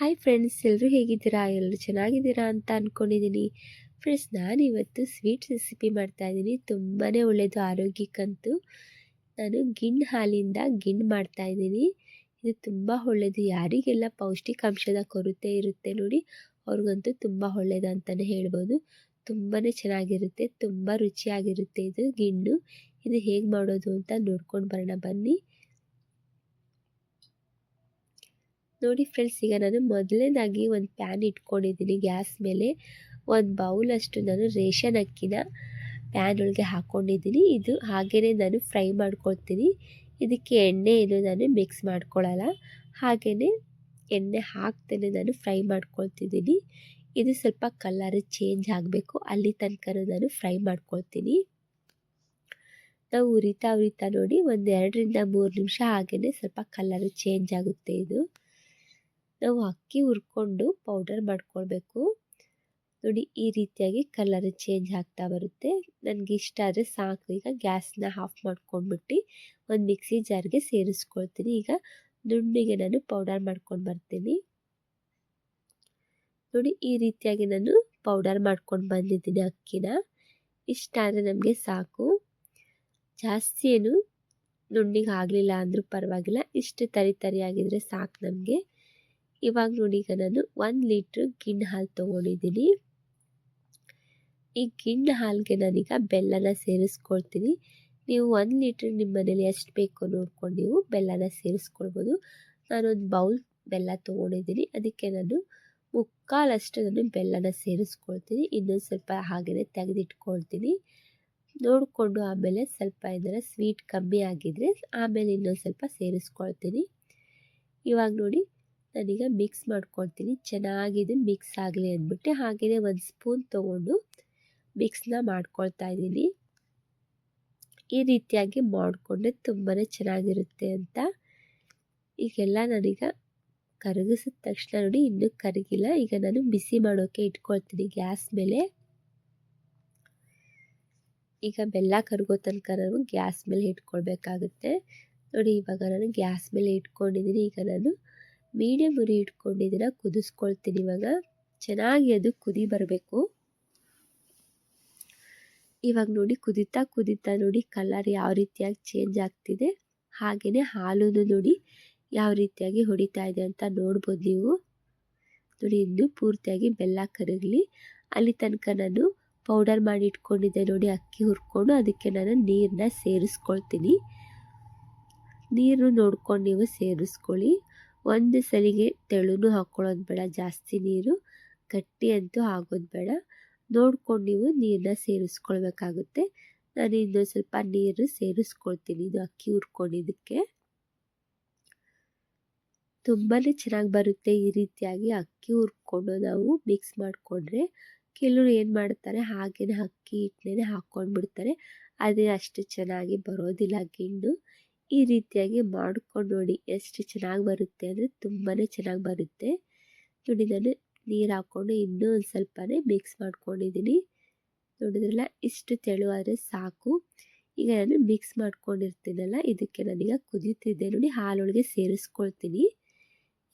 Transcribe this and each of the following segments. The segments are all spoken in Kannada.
ಹಾಯ್ ಫ್ರೆಂಡ್ಸ್ ಎಲ್ಲರೂ ಹೇಗಿದ್ದೀರಾ? ಎಲ್ಲರೂ ಚೆನ್ನಾಗಿದ್ದೀರಾ ಅಂತ ಅಂದ್ಕೊಂಡಿದ್ದೀನಿ ಫ್ರೆಂಡ್ಸ್ ನಾನಿವತ್ತು ಸ್ವೀಟ್ ರೆಸಿಪಿ ಮಾಡ್ತಾಯಿದ್ದೀನಿ ತುಂಬಾ ಒಳ್ಳೆಯದು ಆರೋಗ್ಯಕ್ಕಂತೂ. ನಾನು ಗಿಣ್ಣು ಹಾಲಿಂದ ಗಿಣ್ಣು ಮಾಡ್ತಾಯಿದ್ದೀನಿ ಇದು ತುಂಬ ಒಳ್ಳೆಯದು ಯಾರಿಗೆಲ್ಲ ಪೌಷ್ಟಿಕಾಂಶದ ಕೊರತೆ ಇರುತ್ತೆ ನೋಡಿ, ಅವ್ರಿಗಂತೂ ತುಂಬ ಒಳ್ಳೆಯದು ಅಂತಲೇ ಹೇಳ್ಬೋದು. ತುಂಬಾ ಚೆನ್ನಾಗಿರುತ್ತೆ. ತುಂಬ ರುಚಿಯಾಗಿರುತ್ತೆ ಇದು ಗಿಣ್ಣು. ಇದು ಹೇಗೆ ಮಾಡೋದು ಅಂತ ನೋಡ್ಕೊಂಡು ಬರೋಣ ಬನ್ನಿ. ನೋಡಿ ಫ್ರೆಂಡ್ಸ್ ಈಗ ನಾನು ಮೊದಲನೇದಾಗಿ ಒಂದು ಪ್ಯಾನ್ ಇಟ್ಕೊಂಡಿದ್ದೀನಿ ಗ್ಯಾಸ್ ಮೇಲೆ. ಒಂದು ಬೌಲಷ್ಟು ನಾನು ರೇಷನ್ ಅಕ್ಕಿನ ಪ್ಯಾನ್ ಒಳಗೆ ಹಾಕ್ಕೊಂಡಿದ್ದೀನಿ ಇದು ಹಾಗೆಯೇ ನಾನು ಫ್ರೈ ಮಾಡ್ಕೊಳ್ತೀನಿ. ಇದಕ್ಕೆ ಎಣ್ಣೆ ಏನು ನಾನು ಮಿಕ್ಸ್ ಮಾಡ್ಕೊಳ್ಳಲ್ಲ ಹಾಗೆಯೇ ಎಣ್ಣೆ ಹಾಕ್ತೇನೆ ನಾನು ಫ್ರೈ ಮಾಡ್ಕೊಳ್ತಿದ್ದೀನಿ ಇದು ಸ್ವಲ್ಪ ಕಲರ್ ಚೇಂಜ್ ಆಗಬೇಕು. ಅಲ್ಲಿ ತನಕ ನಾನು ಫ್ರೈ ಮಾಡ್ಕೊಳ್ತೀನಿ. ನಾವು ಉರಿತಾ ಉರಿತಾ ನೋಡಿ ಒಂದು ಎರಡರಿಂದ ಮೂರು ನಿಮಿಷ ಹಾಗೆಯೇ ಸ್ವಲ್ಪ ಕಲರ್ ಚೇಂಜ್ ಆಗುತ್ತೆ ಇದು. ನಾವು ಅಕ್ಕಿ ಹುರ್ಕೊಂಡು ಪೌಡರ್ ಮಾಡ್ಕೊಳ್ಬೇಕು. ನೋಡಿ, ಈ ರೀತಿಯಾಗಿ ಕಲರ್ ಚೇಂಜ್ ಆಗ್ತಾ ಬರುತ್ತೆ. ನನಗೆ ಇಷ್ಟ ಆದರೆ ಸಾಕು. ಈಗ ಗ್ಯಾಸ್ನ ಆಫ್ ಮಾಡ್ಕೊಂಡ್ಬಿಟ್ಟು ಒಂದು ಮಿಕ್ಸಿ ಜಾರ್ಗೆ ಸೇರಿಸ್ಕೊಳ್ತೀನಿ. ಈಗ ದುಂಡಿಗೆ ನಾನು ಪೌಡರ್ ಮಾಡ್ಕೊಂಡು ಬರ್ತೀನಿ. ನೋಡಿ, ಈ ರೀತಿಯಾಗಿ ನಾನು ಪೌಡರ್ ಮಾಡ್ಕೊಂಡು ಬಂದಿದ್ದೀನಿ ಅಕ್ಕಿನ. ಇಷ್ಟ ಆದರೆ ನಮಗೆ ಸಾಕು. ಜಾಸ್ತಿ ಏನು ನುಣ್ಣಿಗೆ ಆಗಲಿಲ್ಲ ಅಂದರೂ ಪರವಾಗಿಲ್ಲ. ಇಷ್ಟು ತರಿ ತರಿಯಾಗಿದ್ದರೆ ಸಾಕು ನಮಗೆ. ಇವಾಗ ನೋಡಿ ಈಗ ನಾನು ಒಂದು ಲೀಟ್ರ್ ಗಿಣ್ಣು ಹಾಲು ತೊಗೊಂಡಿದ್ದೀನಿ. ಈ ಗಿಣ್ಣು ಹಾಲಿಗೆ ನಾನೀಗ ಬೆಲ್ಲನ ಸೇರಿಸ್ಕೊಳ್ತೀನಿ. ನೀವು ಒಂದು ಲೀಟ್ರ್ ನಿಮ್ಮ ಮನೇಲಿ ಎಷ್ಟು ಬೇಕೋ ನೋಡ್ಕೊಂಡು ನೀವು ಬೆಲ್ಲನ ಸೇರಿಸ್ಕೊಳ್ಬೋದು. ನಾನೊಂದು ಬೌಲ್ ಬೆಲ್ಲ ತೊಗೊಂಡಿದ್ದೀನಿ. ಅದಕ್ಕೆ ನಾನು ಮುಕ್ಕಾಲಷ್ಟು ನಾನು ಬೆಲ್ಲನ ಸೇರಿಸ್ಕೊಳ್ತೀನಿ. ಇನ್ನೊಂದು ಸ್ವಲ್ಪ ಹಾಗೆಯೇ ತೆಗೆದಿಟ್ಕೊಳ್ತೀನಿ. ನೋಡಿಕೊಂಡು ಆಮೇಲೆ ಸ್ವಲ್ಪ ಇದರ ಸ್ವೀಟ್ ಕಮ್ಮಿ ಆಗಿದ್ರೆ ಆಮೇಲೆ ಇನ್ನೊಂದು ಸ್ವಲ್ಪ ಸೇರಿಸ್ಕೊಳ್ತೀನಿ. ಇವಾಗ ನೋಡಿ ನಾನೀಗ ಮಿಕ್ಸ್ ಮಾಡ್ಕೊಳ್ತೀನಿ. ಚೆನ್ನಾಗಿದೆ ಮಿಕ್ಸ್ ಆಗಲಿ ಅಂದ್ಬಿಟ್ಟು ಹಾಗೆಯೇ ಒಂದು ಸ್ಪೂನ್ ತೊಗೊಂಡು ಮಿಕ್ಸ್ನ ಮಾಡ್ಕೊಳ್ತಾ ಇದ್ದೀನಿ. ಈ ರೀತಿಯಾಗಿ ಮಾಡಿಕೊಂಡ್ರೆ ತುಂಬಾ ಚೆನ್ನಾಗಿರುತ್ತೆ ಅಂತ. ಈಗೆಲ್ಲ ನಾನೀಗ ಕರಗಿಸಿದ ತಕ್ಷಣ ನೋಡಿ ಇನ್ನೂ ಕರಗಿಲ್ಲ. ಈಗ ನಾನು ಬಿಸಿ ಮಾಡೋಕ್ಕೆ ಇಟ್ಕೊಳ್ತೀನಿ ಗ್ಯಾಸ್ ಮೇಲೆ. ಈಗ ಬೆಲ್ಲ ಕರಗೋ ತನಕ ನಾನು ಗ್ಯಾಸ್ ಮೇಲೆ ಇಟ್ಕೊಳ್ಬೇಕಾಗುತ್ತೆ. ನೋಡಿ ಇವಾಗ ನಾನು ಗ್ಯಾಸ್ ಮೇಲೆ ಇಟ್ಕೊಂಡಿದ್ದೀನಿ. ಈಗ ನಾನು ಮೀಡಿಯಮ್ ಉರಿ ಇಟ್ಕೊಂಡು ಇದನ್ನು ಕುದಿಸ್ಕೊಳ್ತೀನಿ ಇವಾಗ. ಚೆನ್ನಾಗಿ ಅದು ಕುದಿ ಬರಬೇಕು. ಇವಾಗ ನೋಡಿ, ಕುದಿತಾ ಕುದಿತಾ ನೋಡಿ ಕಲರ್ ಯಾವ ರೀತಿಯಾಗಿ ಚೇಂಜ್ ಆಗ್ತಿದೆ. ಹಾಗೆಯೇ ಹಾಲು ನೋಡಿ ಯಾವ ರೀತಿಯಾಗಿ ಹೊಡಿತಾ ಇದೆ ಅಂತ ನೋಡ್ಬೋದು ನೀವು. ನೋಡಿ, ಇನ್ನು ಪೂರ್ತಿಯಾಗಿ ಬೆಲ್ಲ ಕರಗಲಿ. ಅಲ್ಲಿ ತನಕ ನಾನು ಪೌಡರ್ ಮಾಡಿ ಇಟ್ಕೊಂಡಿದ್ದೆ ನೋಡಿ, ಅಕ್ಕಿ ಹುರ್ಕೊಂಡು ಅದಕ್ಕೆ ನಾನು ನೀರನ್ನ ಸೇರಿಸ್ಕೊಳ್ತೀನಿ. ನೀರು ನೋಡ್ಕೊಂಡು ನೀವು ಸೇರಿಸ್ಕೊಳ್ಳಿ. ಒಂದು ಸಲಿಗೆ ತೆಳುನು ಹಾಕ್ಕೊಳ್ಳೋದು ಬೇಡ, ಜಾಸ್ತಿ ನೀರು ಗಟ್ಟಿ ಅಂತೂ ಆಗೋದು ಬೇಡ. ನೋಡ್ಕೊಂಡು ನೀವು ನೀರನ್ನ ಸೇರಿಸ್ಕೊಳ್ಬೇಕಾಗುತ್ತೆ. ನಾನು ಇನ್ನೊಂದು ಸ್ವಲ್ಪ ನೀರು ಸೇರಿಸ್ಕೊಳ್ತೀನಿ, ಇದು ಅಕ್ಕಿ ಹುರ್ಕೊಂಡಿದ್ದಕ್ಕೆ. ತುಂಬಾ ಚೆನ್ನಾಗಿ ಬರುತ್ತೆ ಈ ರೀತಿಯಾಗಿ ಅಕ್ಕಿ ಹುರ್ಕೊಂಡು ನಾವು ಮಿಕ್ಸ್ ಮಾಡಿಕೊಂಡ್ರೆ. ಕೆಲವರು ಏನು ಮಾಡ್ತಾರೆ, ಹಾಗೇನೆ ಅಕ್ಕಿ ಹಿಟ್ಟನ್ನೇ ಹಾಕ್ಕೊಂಡ್ಬಿಡ್ತಾರೆ ಅದೇ ಅಷ್ಟು ಚೆನ್ನಾಗಿ ಬರೋದಿಲ್ಲ ಗಿಣ್ಣು. ಈ ರೀತಿಯಾಗಿ ಮಾಡ್ಕೊಂಡು ನೋಡಿ ಎಷ್ಟು ಚೆನ್ನಾಗಿ ಬರುತ್ತೆ ಅಂದರೆ ತುಂಬಾ ಚೆನ್ನಾಗಿ ಬರುತ್ತೆ. ನೋಡಿ ನಾನು ನೀರು ಹಾಕ್ಕೊಂಡು ಇನ್ನೂ ಒಂದು ಸ್ವಲ್ಪನೇ ಮಿಕ್ಸ್ ಮಾಡ್ಕೊಂಡಿದ್ದೀನಿ ನೋಡಿದ್ರಲ್ಲ, ಇಷ್ಟು ತೆಳುವಾದರೆ ಸಾಕು. ಈಗ ನಾನು ಮಿಕ್ಸ್ ಮಾಡ್ಕೊಂಡಿರ್ತೀನಲ್ಲ, ಇದಕ್ಕೆ ನಾನೀಗ ಕುದೀತಿದ್ದೆ. ನೋಡಿ, ಹಾಲೊಳಗೆ ಸೇರಿಸ್ಕೊಳ್ತೀನಿ.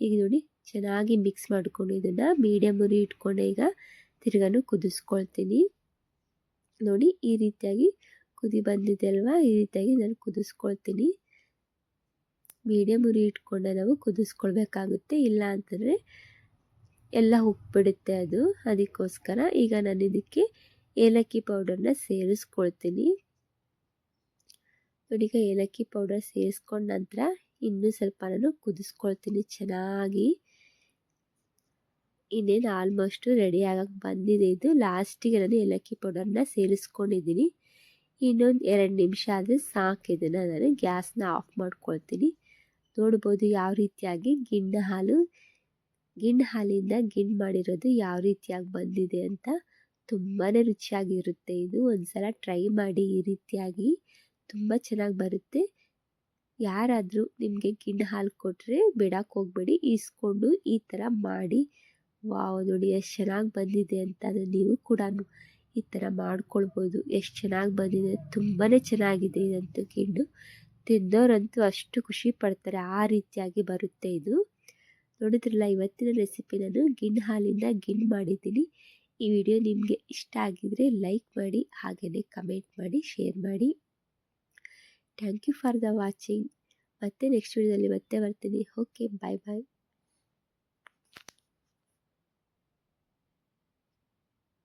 ಈಗ ನೋಡಿ, ಚೆನ್ನಾಗಿ ಮಿಕ್ಸ್ ಮಾಡ್ಕೊಂಡು ಇದನ್ನು ಮೀಡಿಯಮ್ ಉರಿ ಇಟ್ಕೊಂಡೆ ಈಗ ತಿರ್ಗಾನು ಕುದಿಸ್ಕೊಳ್ತೀನಿ. ನೋಡಿ, ಈ ರೀತಿಯಾಗಿ ಕುದಿ ಬಂದಿದೆ ಅಲ್ವಾ? ಈ ರೀತಿಯಾಗಿ ನಾನು ಕುದಿಸ್ಕೊಳ್ತೀನಿ. ಮೀಡಿಯಮ್ ಉರಿ ಇಟ್ಕೊಂಡೆ ನಾವು ಕುದಿಸ್ಕೊಳ್ಬೇಕಾಗುತ್ತೆ. ಇಲ್ಲ ಅಂತಂದರೆ ಎಲ್ಲ ಉಪ್ಪಿಡುತ್ತೆ ಅದು. ಅದಕ್ಕೋಸ್ಕರ ಈಗ ನಾನು ಇದಕ್ಕೆ ಏಲಕ್ಕಿ ಪೌಡರ್ನ ಸೇರಿಸ್ಕೊಳ್ತೀನಿ. ಈಗ ಏಲಕ್ಕಿ ಪೌಡರ್ ಸೇರಿಸ್ಕೊಂಡ ನಂತರ ಇನ್ನೂ ಸ್ವಲ್ಪ ನಾನು ಕುದಿಸ್ಕೊಳ್ತೀನಿ ಚೆನ್ನಾಗಿ. ಇನ್ನೇನು ಆಲ್ಮೋಸ್ಟು ರೆಡಿ ಆಗಕ್ಕೆ ಬಂದಿದೆ ಇದು. ಲಾಸ್ಟಿಗೆ ನಾನು ಏಲಕ್ಕಿ ಪೌಡರ್ನ ಸೇರಿಸ್ಕೊಂಡಿದ್ದೀನಿ. ಇನ್ನೊಂದು ಎರಡು ನಿಮಿಷ ಆದರೆ ಸಾಕು ಇದನ್ನು. ನಾನು ಗ್ಯಾಸ್ನ ಆಫ್ ಮಾಡ್ಕೊಳ್ತೀನಿ. ನೋಡ್ಬೋದು ಯಾವ ರೀತಿಯಾಗಿ ಗಿಣ್ಣ ಹಾಲು, ಗಿಣ್ಣ ಹಾಲಿಂದ ಗಿಣ್ಣು ಮಾಡಿರೋದು ಯಾವ ರೀತಿಯಾಗಿ ಬಂದಿದೆ ಅಂತ ತುಂಬಾ ರುಚಿಯಾಗಿರುತ್ತೆ. ಇದು ಒಂದ್ಸಲ ಟ್ರೈ ಮಾಡಿ ಈ ರೀತಿಯಾಗಿ ತುಂಬ ಚೆನ್ನಾಗಿ ಬರುತ್ತೆ. ಯಾರಾದರೂ ನಿಮಗೆ ಗಿಣ್ಣ ಹಾಲು ಕೊಟ್ಟರೆ ಬಿಡಕ್ಕೆ ಹೋಗಬೇಡಿ, ಈಸ್ಕೊಂಡು ಈ ಥರ ಮಾಡಿ. ವಾವ್, ನೋಡಿ ಎಷ್ಟು ಚೆನ್ನಾಗಿ ಬಂದಿದೆ ಅಂತ ನೀವು ಕೂಡ ಈ ಥರ ಮಾಡ್ಕೊಳ್ಬೋದು. ಎಷ್ಟು ಚೆನ್ನಾಗಿ ಬಂದಿದೆ ತುಂಬಾ ಚೆನ್ನಾಗಿದೆ ಇದಂತೂ ಗಿಣ್ಣು. ತಿಂದವರಂತೂ ಅಷ್ಟು ಖುಷಿ ಪಡ್ತಾರೆ. ಆ ರೀತಿಯಾಗಿ ಬರುತ್ತೆ ಇದು. ನೋಡಿದ್ರಲ್ಲ, ಇವತ್ತಿನ ರೆಸಿಪಿ ನಾನು ಗಿಣ್ ಹಾಲಿಂದ ಗಿಣ್ ಮಾಡಿದ್ದೀನಿ. ಈ ವಿಡಿಯೋ ನಿಮಗೆ ಇಷ್ಟ ಆಗಿದರೆ ಲೈಕ್ ಮಾಡಿ ಹಾಗೆಯೇ ಕಮೆಂಟ್ ಮಾಡಿ, ಶೇರ್ ಮಾಡಿ. Thank you for the watching. ಮತ್ತೆ ನೆಕ್ಸ್ಟ್ ವಿಡಿಯೋದಲ್ಲಿ ಮತ್ತೆ ಬರ್ತೀನಿ. Okay, bye bye.